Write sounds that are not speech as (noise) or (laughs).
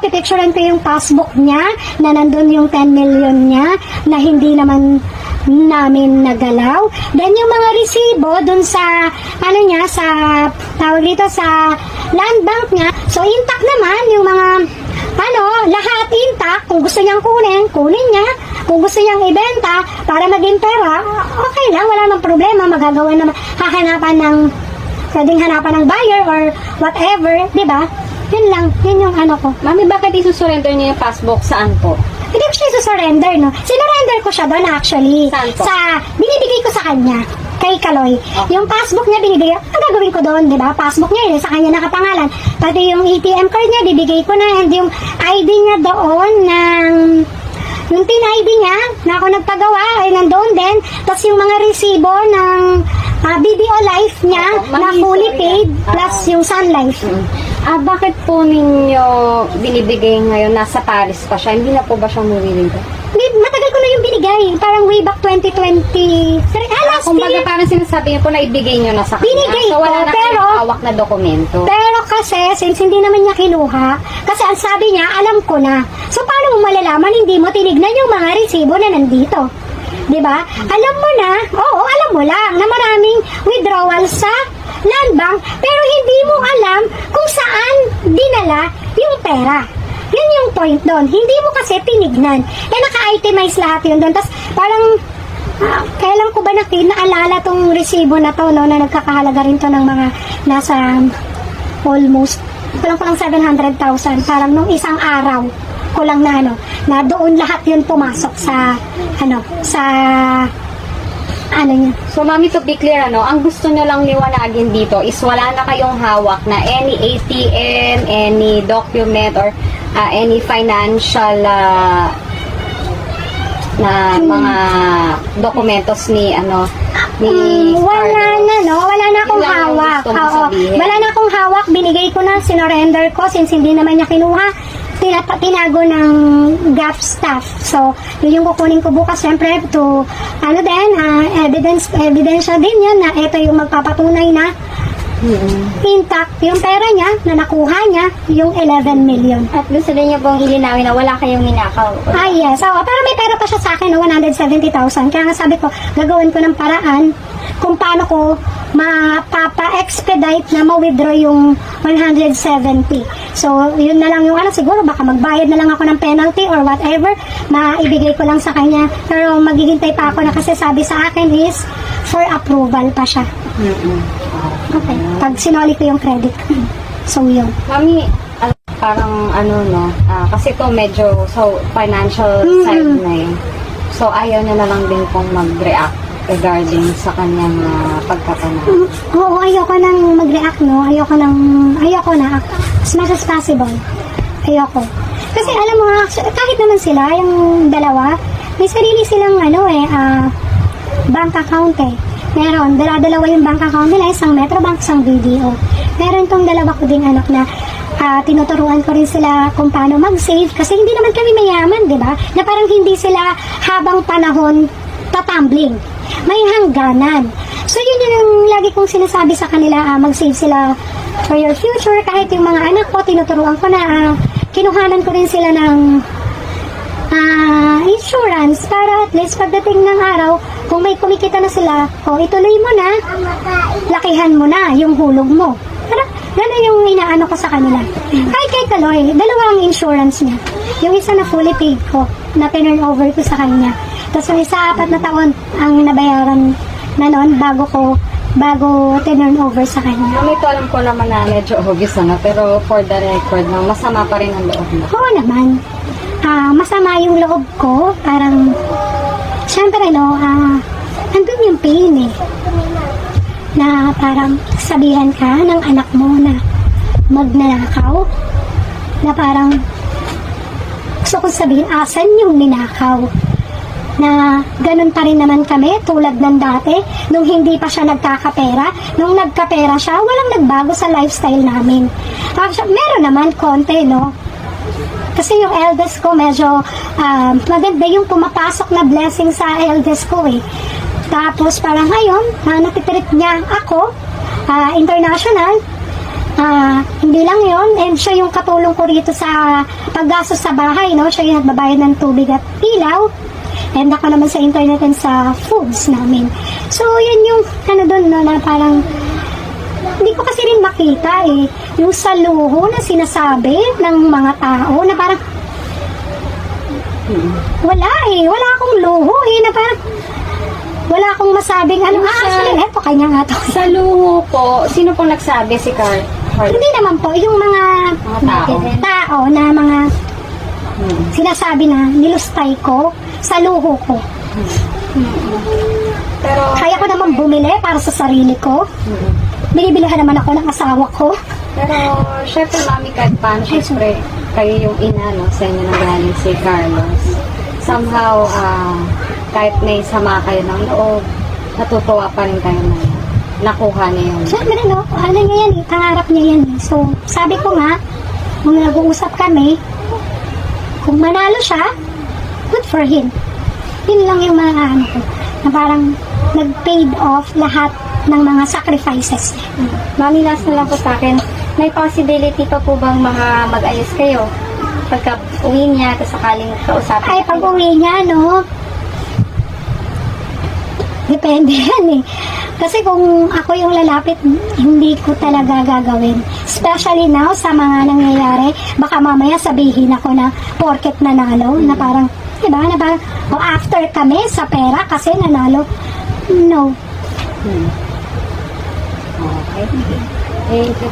pipicturean ko yung passbook niya, na nandun yung 10 million niya, na hindi naman namin nagalaw. Then yung mga resibo dun sa, ano niya, sa, tawag dito, sa land bank niya. So intact naman yung mga, ano, lahat intact. Kung gusto niyang kunin, kunin niya. Kung gusto niyang ibenta para maging pera, okay lang, wala nang problema. Magagawa naman, hahanapan ng, pwedeng hanapan ng buyer or whatever, di ba? Yun lang, yun yung ano ko. Mami, bakit isusurrender niyo yung passbook? Saan po? Hindi ko siya surrender, no? Sinurrender ko siya doon actually. Saan po? Sa, binibigay ko sa kanya. Kay Kaloy. Yung passbook niya binibigay, ang gagawin ko doon, di ba? Passbook niya, yun, sa kanya nakapangalan. Pati yung ATM card niya, bibigay ko na. And yung ID niya doon ng yung tin ID niya na ako nagpagawa ay nandoon din. Tapos yung mga resibo ng ah, BDO Life niya Opo, na ma'am, fully sorry, paid ah. plus yung Sun Life. Ah, bakit po ninyo binibigay ngayon? Nasa Paris pa siya. Hindi na po ba siya umuwi dito? Matagal ko na yung binigay. Parang way back 2020. Ah, last Kung baga year. parang sinasabi niyo po na ibigay niyo na sa kanya. Binigay so, wala ko, na pero- kayong hawak na dokumento. Pero kasi, since hindi naman niya kinuha, kasi ang sabi niya, alam ko na. So, paano mo malalaman, hindi mo tinignan yung mga resibo na nandito? 'Di ba? Alam mo na, oo, alam mo lang na maraming withdrawal sa land bank, pero hindi mo alam kung saan dinala yung pera. Yun yung point doon. Hindi mo kasi tinignan. Eh, naka-itemize lahat yun doon. Tapos, parang, ah, kailan ko ba nakin naalala tong resibo na to, no, na nagkakahalaga rin to ng mga nasa almost, kulang kulang 700,000. Parang nung isang araw, kulang na ano, na doon lahat yun pumasok sa, ano, sa, ano niya. So, mami, to be clear, ano, ang gusto nyo lang liwanagin dito is wala na kayong hawak na any ATM, any document, or ah, any financial ah, na mga dokumentos ni, ano, ni Mm, wala na, no? Wala na akong Yun lang hawak. Oo. Wala na akong hawak. Binigay ko na, sinorender ko since hindi naman niya kinuha. Tinapa, tinago ng GAF staff. So, yun yung kukunin ko bukas. Siyempre, to, ano din, ah, evidence, ebidensya din yan na ito yung magpapatunay na Mm-mm. intact yung pera niya na nakuha niya, yung 11 million. At gusto din niyo pong ilinawin na wala kayong ninakaw. Ah, yes. Oo, pero may pera pa siya sa akin, no, 170,000. Kaya nga sabi ko, gagawin ko ng paraan kung paano ko mapapa-expedite na ma-withdraw yung 170. So, yun na lang yung ano, siguro baka magbayad na lang ako ng penalty or whatever, maibigay ko lang sa kanya. Pero maghihintay pa ako na kasi sabi sa akin is for approval pa siya. Mm-mm. Okay. Pag sinoli ko yung credit. (laughs) So, yun. Mami, al- parang ano no, ah, kasi to medyo so financial Mm. side na eh. So ayaw niya na lang din pong mag-react regarding sa kanyang uh, pagkapanalo. Oo, ayoko nang mag-react, no? Ayoko nang, ayoko na, as much as possible. Ayoko. Kasi alam mo nga, kahit naman sila, yung dalawa, may sarili silang, ano eh, ah, bank account eh. Meron, dala-dalawa yung bank account nila, isang Metrobank, isang BDO. Meron tong dalawa ko ding anak na ah, tinuturuan ko rin sila kung paano mag-save kasi hindi naman kami mayaman, di ba? Na parang hindi sila habang panahon tatumbling. May hangganan. So yun yung lagi kong sinasabi sa kanila, ah, mag-save sila for your future. Kahit yung mga anak ko, tinuturuan ko na, ah, kinuhanan ko rin sila ng ah, insurance para at least pagdating ng araw, kung may kumikita na sila, o ituloy mo na, lakihan mo na yung hulog mo. Parang, gano'n yung inaano ko sa kanila. Kahit kay Kaloy, dalawa ang insurance niya. Yung isa na fully paid ko, na pinurn over ko sa kanya. Tapos yung isa, apat na taon ang nabayaran na noon bago ko, bago tinurn over sa kanya. Ito alam ko naman na medyo obvious na, pero for the record, masama pa rin ang loob mo. Oo naman. Ah, masama yung loob ko. Parang, syempre, no, ah, andun yung pain eh. Na parang sabihan ka ng anak mo na magnanakaw. Na parang, gusto ko sabihin, asan yung ninakaw? na ganun pa rin naman kami tulad ng dati nung hindi pa siya nagkakapera nung nagkapera siya walang nagbago sa lifestyle namin Actually, meron naman konti no kasi yung eldest ko medyo um, maganda yung pumapasok na blessing sa eldest ko eh. Tapos parang ngayon, uh, natitrip niya ako, ah, international, Ah, hindi lang yon and siya yung katulong ko rito sa paggastos sa bahay, no? Siya yung nagbabayad ng tubig at ilaw. And ako naman sa internet and sa foods namin. So, yun yung ano doon, no, na parang hindi ko kasi rin makita eh. Yung sa luho na sinasabi ng mga tao na parang wala eh. Wala akong luho eh. Na parang wala akong masabing ano. Ah, actually, eto, kanya nga to. Sa luho po, sino pong nagsabi si Carl? Carl? Hindi naman po, yung mga Mga tao. tao na mga Hmm. sinasabi na nilustay ko sa luho ko. Pero, Kaya ko naman bumili para sa sarili ko. Hmm. Binibilihan naman ako ng asawa ko. pero, syempre, Mami Kadpan, syempre, kayo yung ina, no, sa inyo na galing si Carlos. Somehow, ah, kahit may sama kayo ng loob, natutuwa pa rin kayo na nakuha niya yung Siyempre, no, ano niya yan eh, pangarap niya yan eh. So, sabi ko nga, nung nag-uusap kami, kung manalo siya, good for him. Yun lang yung mga ano ko, na parang nag-paid off lahat ng mga sacrifices niya. Mami, last na lang po sa akin. May possibility pa po bang mga mag-ayos kayo? Pagka uwi niya, tapos sakaling kausapin. Ay, pag uwi niya, no, depende (laughs) yan eh. Kasi kung ako yung lalapit, hindi ko talaga gagawin. Especially now, sa mga nangyayari, baka mamaya sabihin ako na porket nanalo, na parang, di ba, na parang, o after kami sa pera kasi nanalo. No. Okay. এই তো